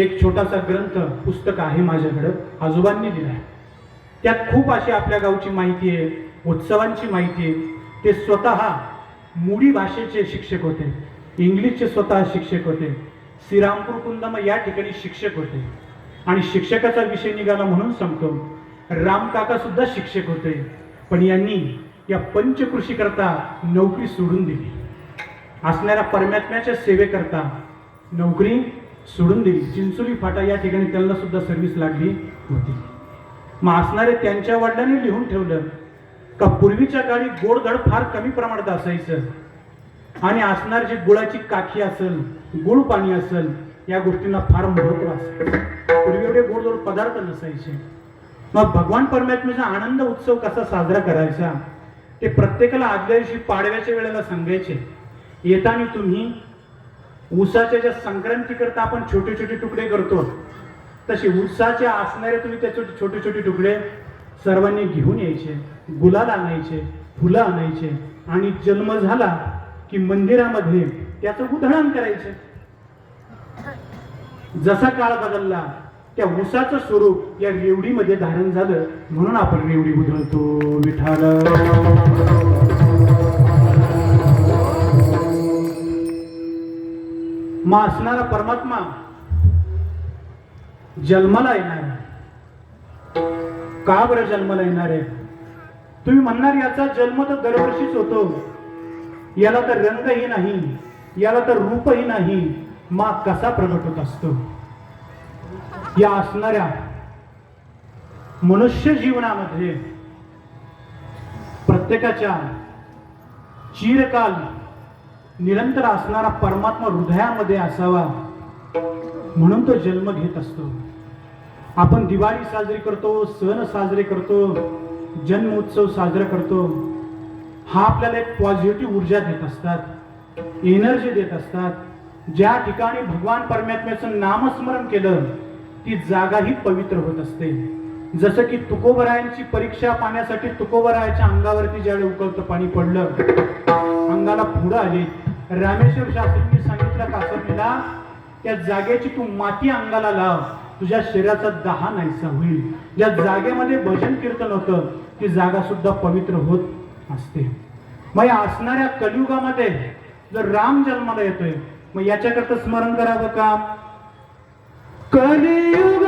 एक छोटासा ग्रंथ पुस्तक आहे माझ्याकडं आजोबांनी दिला आहे. त्यात खूप अशी आपल्या गावची माहिती आहे उत्सवांची माहिती आहे. ते स्वतः मुडी भाषेचे शिक्षक होते इंग्लिशचे स्वतः शिक्षक होते श्रीरामपूर कुंदम या ठिकाणी शिक्षक होते. आणि शिक्षकाचा विषय निघाला म्हणून सांगतो रामकाका सुद्धा शिक्षक होते पण यांनी या पंचकृषीकरता नोकरी सोडून दिली. असणाऱ्या परमात्म्याच्या सेवेकरता नोकरी सोडून दिली. चिंचोली फाटा या ठिकाणी त्यांना सुद्धा सर्व्हिस लागली होती. मग असणारे त्यांच्या वडिलांनी लिहून ठेवलं का पूर्वीच्या काळी गोडधड फार कमी प्रमाणात असायचं. आणि असणार जी गुळाची काखी असेल गुळ पाणी असेल या गोष्टींना फार महत्त्व असेल पूर्वी एवढे गोडधोड पदार्थ नसायचे. मग भगवान परमात्म्याचा आनंद उत्सव कसा साजरा करायचा ते प्रत्येकाला आदल्या दिवशी पाडव्याच्या वेळेला सांगायचे. येताना तुम्ही उसाच्या ज्या संक्रांती करता आपण छोटे छोटे तुकडे करतो तसे उसाचे असणारे तुम्ही त्याचे छोटे छोटे तुकडे सर्वांनी घेऊन यायचे गुलाल आणायचे फुलं आणायचे आणि जन्म झाला की मंदिरामध्ये त्याचं उधळण करायचे. जसा काळ बदलला त्या उसाचं स्वरूप या रेवडीमध्ये धारण झालं म्हणून आपण रेवडी उधळतो विठाल मा असणारा परमात्मा जन्माला येणार का बरं जन्माला येणार आहे? तुम्ही म्हणणार याचा जन्म तर दरवर्षीच होतो. याला तर रंगही नाही याला तर रूपही नाही. मा कसा प्रगट होत असतो? या असणाऱ्या मनुष्य जीवनामध्ये प्रत्येकाच्या चिरकाल निरंतर असणारा परमात्मा हृदयामध्ये असावा. म्हणून तो जन्म घेत असतो. आपण दिवाळी साजरी करतो सण साजरे करतो जन्मोत्सव साजरा करतो. हा आपल्याला एक पॉझिटिव्ह ऊर्जा देत असतात. एनर्जी देत असतात. ज्या ठिकाणी भगवान परमात्म्याचं नामस्मरण केलं ती जागाही पवित्र होत असते. जसं की तुकोबरायांची परीक्षा पाण्यासाठी तुकोबरायाच्या अंगावरती ज्यावेळी उकळतं पाणी पडलं अंगाला पुढं आली रामेश्वर शास्त्रींनी सांगितलं कासरनीला त्या जागेची तू माती अंगाला लाव. तुझ्या शरीराचा दहा नाहीसा होईल. ज्या जागेमध्ये भजन कीर्तन होतं. ती जागा सुद्धा पवित्र होत असते. मग या असणाऱ्या कलियुगामध्ये जर राम जन्माला येतोय मग याच्याकरता स्मरण करावं का? कलियुग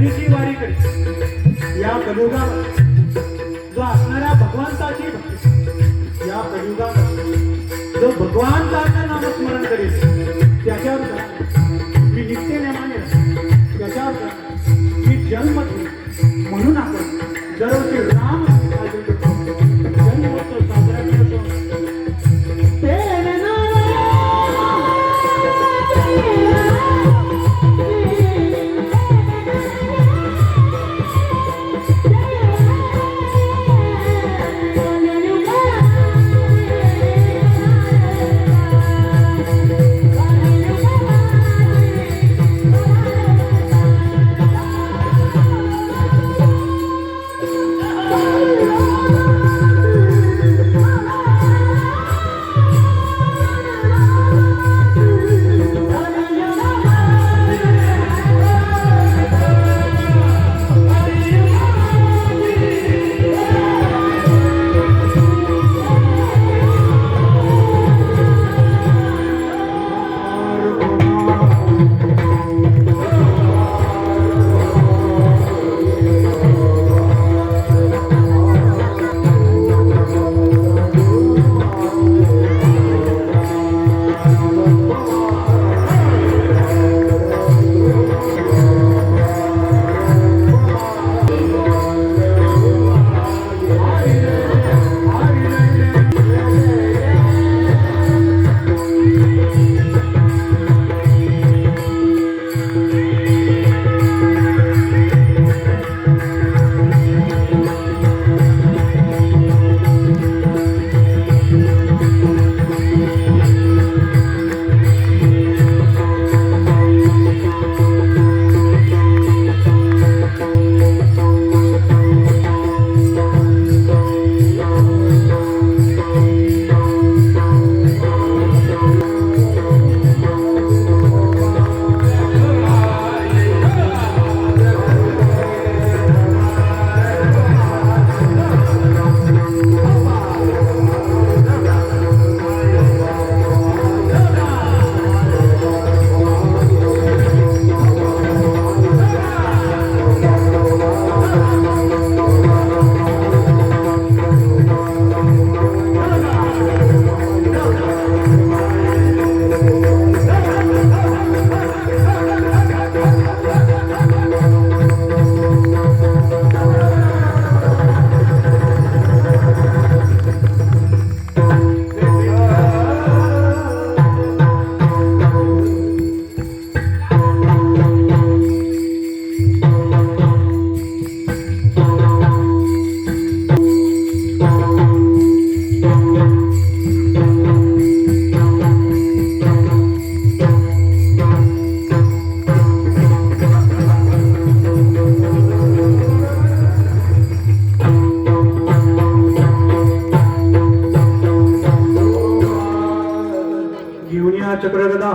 हरीची पंढरीची वारी करी या कलियुगामध्ये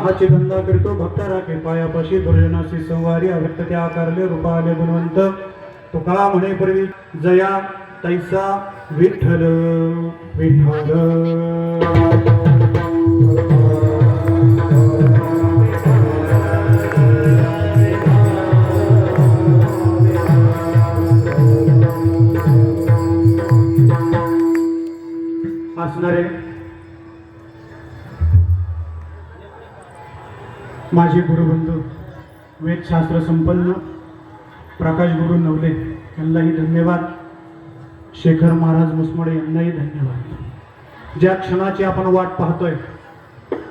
नामाची धंदा करतो. भक्त राखे पायापाशी दुर्जनाशी संवारी अव्यक्त ते आकारले रूपाले गुणवंत. तुका म्हणे पूर्वी जया तैसा विठ्ठल विठ्ठल. माझे गुरुबंधू वेदशास्त्र संपन्न प्रकाश गुरु नवले यांनाही धन्यवाद. शेखर महाराज मुसमडे यांनाही धन्यवाद. ज्या क्षणाची आपण वाट पाहतोय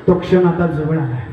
तो क्षण आता जवळ आलाय.